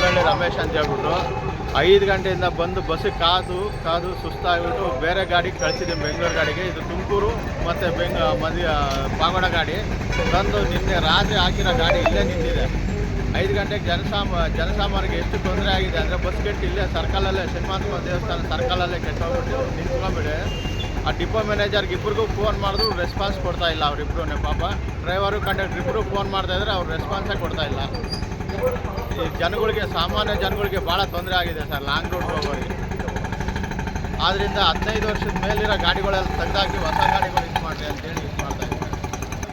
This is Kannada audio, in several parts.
ಮುರಳಿ ರಮೇಶ್ ಅಂತ ಹೇಳ್ಬಿಟ್ಟು ಐದು ಗಂಟೆಯಿಂದ ಬಂದು ಬಸ್ ಕಾದು ಕಾದು ಸುಸ್ತಾಗಿಬಿಟ್ಟು ಬೇರೆ ಗಾಡಿಗೆ ಕಳಿಸಿದ್ದೀನಿ ಬೆಂಗಳೂರು ಗಾಡಿಗೆ. ಇದು ತುಮಕೂರು ಮತ್ತು ಬೆಂಗ ಮದಿ ಪಾಗೋಡ ಗಾಡಿ. ತಂದು ನಿನ್ನೆ ರಾತ್ರಿ ಹಾಕಿರೋ ಗಾಡಿ ಇಲ್ಲೇ ನಿಂತಿದೆ. ಐದು ಗಂಟೆಗೆ ಜನಸಾಮ, ಜನಸಾಮಾನ್ಯರಿಗೆ ಎಷ್ಟು ತೊಂದರೆ ಆಗಿದೆ ಅಂದರೆ ಬಸ್ ಕೆಟ್ಟು ಇಲ್ಲೇ ಸರ್ಕಲಲ್ಲೇ ಶ್ರೀಮಾತ್ಮ ದೇವಸ್ಥಾನ ಸರ್ಕಲಲ್ಲೇ ಕೆಟ್ಟೋಗ್ಬಿಟ್ಟು ನಿಂತ್ಕೊಂಡ್ಬಿಡಿ. ಆ ಡಿಪೋ ಮ್ಯಾನೇಜರ್ಗೆ ಇಬ್ಬರಿಗೂ ಫೋನ್ ಮಾಡಿದ್ರು ರೆಸ್ಪಾನ್ಸ್ ಕೊಡ್ತಾ ಇಲ್ಲ ಅವರಿಬ್ಬರು ಪಾಪ. ಡ್ರೈವರು ಕಂಡಕ್ಟ್ರ್ ಇಬ್ಬರು ಫೋನ್ ಮಾಡ್ತಾ ಇದ್ರೆ ಅವ್ರು ರೆಸ್ಪಾನ್ಸೇ ಕೊಡ್ತಾ ಇಲ್ಲ. ಜನಗಳಿಗೆ, ಸಾಮಾನ್ಯ ಜನಗಳಿಗೆ ಭಾಳ ತೊಂದರೆ ಆಗಿದೆ ಸರ್, ಲಾಂಗ್ ರೂಟ್ ಹೋಗೋರಿಗೆ. ಆದ್ದರಿಂದ ಹದಿನೈದು ವರ್ಷದ ಮೇಲಿರೋ ಗಾಡಿಗಳೆಲ್ಲ ತೆಗೆದಾಕಿ ಹೊಸ ಗಾಡಿಗಳು ಇದು ಅಂತ ಅಂತೇಳಿ ಇದು ಮಾಡ್ತಾ ಇದ್ದಾರೆ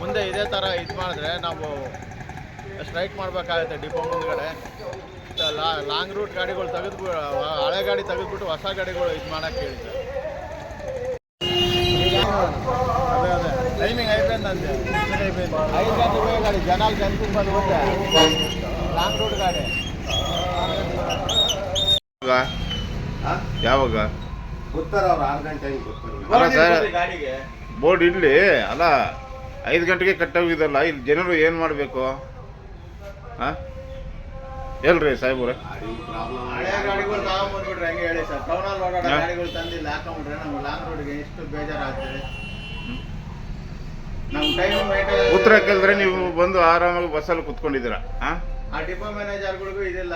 ಮುಂದೆ ಇದೇ ಥರ ಇದು ಮಾಡಿದ್ರೆ ನಾವು ಸ್ಟ್ರೈಕ್ ಮಾಡಬೇಕಾಗುತ್ತೆ ಡಿಪೋ ಮುಂದ್ಗಡೆ. ಲಾಂಗ್ ರೂಟ್ ಗಾಡಿಗಳು ತೆಗೆದು ಹಳೆ ಗಾಡಿ ತೆಗೆದ್ಬಿಟ್ಟು ಹೊಸ ಗಾಡಿಗಳು ಇದು ಮಾಡೋಕ್ಕೆ ಹೇಳಿ ಸರ್. ಟೈಮಿಂಗ್ ಐದು ಐದು ಗಂಟೆ ಗಾಡಿ, ಜನ ಗಂಟೆ ಬಂದು ಹೋಗ್ತಾರೆ ಯಾವಾಗ? ಅಲ್ಲ ಸರ್ ಗಾಡಿಗೆ. ಬೋರ್ಡ್ ಇಲ್ಲಿ ಅಲ್ಲ ಐದು ಗಂಟೆಗೆ ಕಟ್ಟೋಗಿದಲ್ಲ ಇಲ್ಲಿ ಜನರು ಏನು ಮಾಡಬೇಕು? ಹಾಂ? ಹೇಳ್ರಿ ಸಾಹೇಬ್ರೆ ಉತ್ತರ ಕೇಳಿದ್ರೆ ನೀವು ಬಂದು ಆರಾಮಾಗಿ ಬಸ್ಸಲ್ಲಿ ಕುತ್ಕೊಂಡಿದ್ದೀರಾ? ಹಾಂ? ಆ ಡಿಪೋ ಮ್ಯಾನೇಜರ್ಗಳಿಗೂ ಇದಿಲ್ಲ.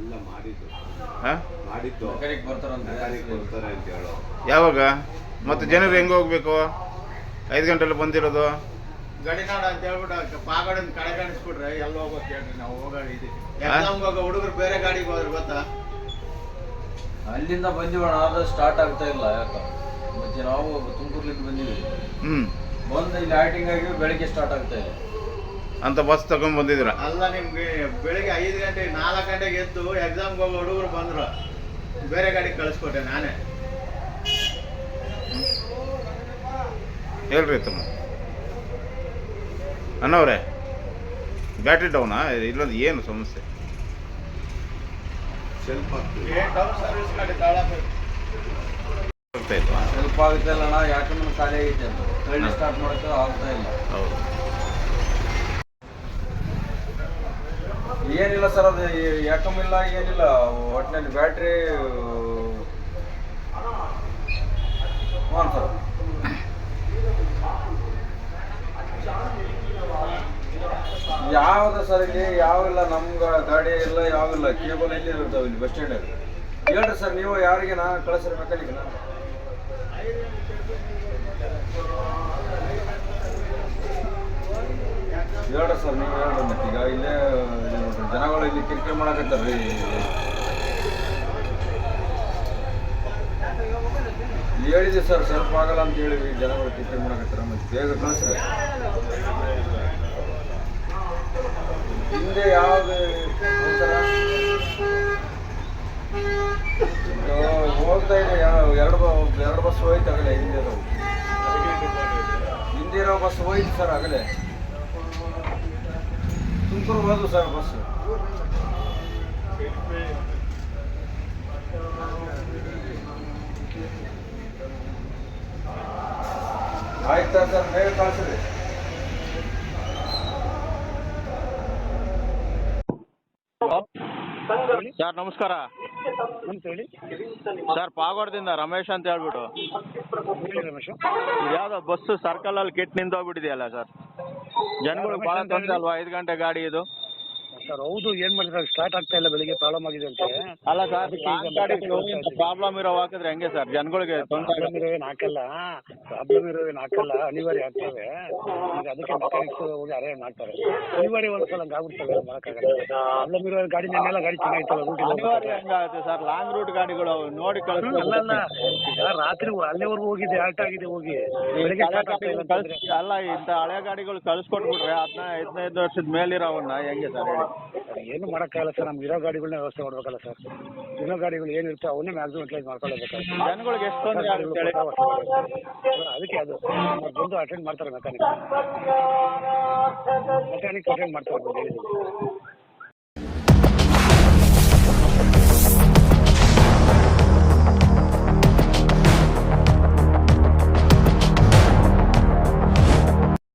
ಇಲ್ಲ ಮಾಡಿದ್ದು. ಹಾಂ? ಮಾಡಿದ್ದು. ಮೆಕ್ಯಾನಿಕ್ ಬರ್ತಾರಂತ ಮೆಕ್ಯಾನಿಕ್ ಬರ್ತಾರೆ ಅಂತ ಹೇಳೋ. ಯಾವಾಗ? ಮತ್ತೆ ಜನರು ಹೆಂಗೆ ಹೋಗ್ಬೇಕು? ಐದು ಗಂಟೆಲಿ ಬಂದಿರೋದು? ಗಡಿನಾಡ ಅಂತ ಹೇಳ್ಬಿಟ್ಟು ಪಾಗಡಿನ ಕಡೆ ಕಾಣಿಸ್ಬಿಟ್ರೆ ಎಲ್ಲ ಹೋಗೋದು ಹೇಳ್ರಿ ನಾವು ಹೋಗೋಣ ಇದು ಎಕ್ಸಾಮ್ಗೆ ಹೋಗೋ ಹುಡುಗರು ಬೇರೆ ಗಾಡಿಗೆ ಹೋದ್ರೆ ಗೊತ್ತಾ? ಅಲ್ಲಿಂದ ಬಂದಿವಣ ಆದ್ರೆ ಸ್ಟಾರ್ಟ್ ಆಗ್ತಾ ಇಲ್ಲ ಯಾಕೆ? ಮತ್ತೆ ನಾವು ತುಮಕೂರ್ಲಿಂದ ಬಂದಿವಿ ಹ್ಞೂ ಬಂದು ಇಲ್ಲಿ ಆಟಿಂಗ್ ಆಗಿ ಬೆಳಿಗ್ಗೆ ಸ್ಟಾರ್ಟ್ ಆಗ್ತಾ ಇದೆ. ಅಂತ ಬಸ್ ತಗೊಂಡ್ ಬಂದಿದ್ರ. ಅಲ್ಲ ನಿಮ್ಗೆ ಬೆಳಿಗ್ಗೆ ಐದು ಗಂಟೆ ನಾಲ್ಕು ಗಂಟೆಗೆ ಎದ್ದು ಎಕ್ಸಾಮ್ಗೆ ಹೋಗೋ ಹುಡುಗರು ಬಂದ್ರು. ಬೇರೆ ಗಾಡಿ ಕಳಿಸ್ಕೊಟ್ಟೆ ನಾನೇ. ಹೇಳ್ರಿ ತಮ್ಮ. ಅಣ್ಣವ್ರೆ ಬ್ಯಾಟ್ರಿ ಡೌನಾ? ಇಲ್ಲದ ಏನು ಸಮಸ್ಯೆ? ಸ್ವಲ್ಪ ಸರ್ವಿಸ್ ಗಾಡಿ ಆಗ್ತಾ ಇಲ್ವಾ ಅಣ್ಣ ಯಾಕಂದ್ರೆ ಖಾಲಿ ಆಗೈತೆ ಅಂತ. ಸ್ಟಾರ್ಟ್ ಮಾಡೋಕೆ ಆಗ್ತಾ ಇಲ್ಲ. ಹೌದು. ಏನಿಲ್ಲ ಸರ್, ಅದು ಯಾಕಮಿಲ್ಲ ಏನಿಲ್ಲ. ಒಟ್ಟಿನಲ್ಲಿ ಬ್ಯಾಟ್ರಿ ಸರ್ ಯಾವ್ದು ಸರ್ ಇಲ್ಲಿ? ಯಾವಿಲ್ಲ? ನಮ್ಗೆ ಗಾಡಿ ಇಲ್ಲ, ಯಾವಿಲ್ಲ. ಕೇಬಲ್ ಎಲ್ಲಿ ಇರ್ತಾವೆ ಇಲ್ಲಿ? ಬಸ್ ಸ್ಟ್ಯಾಂಡ್ ಹೇಳ್ರಿ ಸರ್, ನೀವು ಯಾರಿಗೆ ನಾ ಕಳಿಸ್ರಿ ಮೆಕ್ಯಾನಿಕ್ನ? ಹೇಳ್ರಿ ಸರ್, ನೀವು ಹೇಳ್ರಿ ಮತ್ತೆ. ಈಗ ಇಲ್ಲೇ, ಜನಗಳು ಇಲ್ಲಿ ಕಿರಿಕಿರಿ ಮಾಡಕತ್ತಾರ್ರಿ ಹೇಳಿದೆ ಸರ್, ಸ್ವಲ್ಪ ಆಗಲ್ಲ ಅಂತ ಹೇಳಿವಿ ಜನಗಳು ಕಿರಿಕಿರಿ ಮಾಡಕತ್ತಾರ ಮತ್ತೆ. ಬೇಗ ಕಳಿಸ್ರಿ. ಹಿಂದೆ ಯಾವ್ದು ಹೋಗ್ತಾ ಇದೆ ಎರಡು ಎರಡು ಬಸ್ ಹೋಯ್ತು ಆಗಲೇ ಹಿಂದೆ ಹಿಂದಿರೋ ಹಿಂದೆ ಇರೋ ಬಸ್ ಹೋಯ್ತು ಸರ್ ಆಗಲೇ. ತುಮಕೂರು ಹೋದ್ವು ಸರ್ ಬಸ್ ಆಯ್ತಾ ಸರ್ ಬೇಗ ಕಳಿಸ್ರಿ ಸರ್ ನಮಸ್ಕಾರ. ಸರ್ ಪಾಗೋಡದಿಂದ ರಮೇಶ್ ಅಂತ ಹೇಳ್ಬಿಟ್ಟು. ಯಾವ್ದೋ ಬಸ್ಸು ಸರ್ಕಲ್ ಅಲ್ಲಿ ಕೆಟ್ಟು ನಿಂತೋಗ್ಬಿಟ್ಟಿದೆಯಲ್ಲ ಸರ್? ಜನಗಳು ಭಾಳ ತೊಂದರೆ ಅಲ್ವಾ ಐದು ಗಂಟೆ ಗಾಡಿ ಇದು ಸರ್ ಹೌದು ಏನ್ ಮಾಡಿದ್ರೆ ಸ್ಟಾರ್ಟ್ ಆಗ್ತಾ ಇಲ್ಲ ಬೆಳಿಗ್ಗೆ ಪ್ರಾಬ್ಲಮ್ ಆಗಿದೆ ಅಂತ. ಅಲ್ಲ ಸರ್ ಪ್ರಾಬ್ಲಮ್ ಇರೋ ಹಾಕಿದ್ರೆ ಹೆಂಗೆ ಸರ್? ಜನಗಳಿಗೆ ಪ್ರಾಬ್ಲಮ್ ಇರೋವೇನು ಹಾಕಲ್ಲ? ಪ್ರಾಬ್ಲಮ್ ಇರೋವೇನು ಹಾಕಲ್ಲ? ಅನಿವಾರ್ಯ ಆಗ್ತವೆ. ಈಗ ಅದಕ್ಕೆ ಮೆಕ್ಯಾನಿಕ್ಸ್ ಹೋಗಿ ಅರೇಂಜ್ ಮಾಡ್ತಾರೆ. ಅನಿವಾರ್ಯ ಒಂದ್ಸಲ ಹಂಗೆ ಆಗ್ಬಿಡ್ತವೆ ಏನು ಮಾಡೋಕ್ಕಾಗಲ್ಲ. ಪ್ರಾಬ್ಲಮ್ ಇರೋ ಗಾಡಿ ನೆನ್ನೆಲ್ಲ ಗಾಡಿ ಚೆನ್ನಾಗಿತ್ತಲ್ಲ ರೂಟಿಗೆ ಅನಿವಾರ್ಯ ಹೆಂಗಾಗುತ್ತೆ ಸರ್. ಲಾಂಗ್ ರೂಟ್ ಗಾಡಿಗಳು ನೋಡಿ ಅಲ್ಲ ಅಲ್ಲ. ರಾತ್ರಿ ಅಲ್ಲಿವರೆಗೂ ಹೋಗಿದೆ ಆಲ್ಟ್ ಆಗಿದೆ ಹೋಗಿ. ಬೆಳಿಗ್ಗೆ ಅಲ್ಲ ಇಂಥ ಹಳೆ ಗಾಡಿಗಳು ಕಳ್ಸ್ಕೊಟ್ಬಿಟ್ರೆ ಹದಿನೈದು ಹದಿನೈದು ವರ್ಷದ ಮೇಲಿರೋವನ್ನ ಹೆಂಗೆ ಸರ್? ಏನು ಮಾಡಕ್ಕಾಗಲ್ಲ ಸರ್. ನಮ್ಗೆ ಇರೋ ಗಾಡಿಗಳನ್ನ ವ್ಯವಸ್ಥೆ ಮಾಡ್ಬೇಕಲ್ಲ ಸರ್. ಇರೋ ಗಾಡಿಗಳು ಏನಿರುತ್ತೆ ಅವನ್ನೇ ಮ್ಯಾಕ್ಸಿಮಮ್ ಯುಟಿಲೈಸ್ ಮಾಡ್ಕೊಳ್ಳೇಬೇಕಾಗುತ್ತೆ. ಜನಗಳಿಗೆ ಎಷ್ಟು ತೊಂದರೆ ಆಗುತ್ತೆ ಹೇಳಿ ಅದಕ್ಕೆ ಅದು. ಅವ್ರು ಬಂದು ಅಟೆಂಡ್ ಮಾಡ್ತಾರೆ ಮೆಕ್ಯಾನಿಕ್ ಮೆಕ್ಯಾನಿಕ್ ಅಟೆಂಡ್ ಮಾಡ್ತಾರೆ ಬಂದು ಹೇಳಿದ್ದೀನಿ.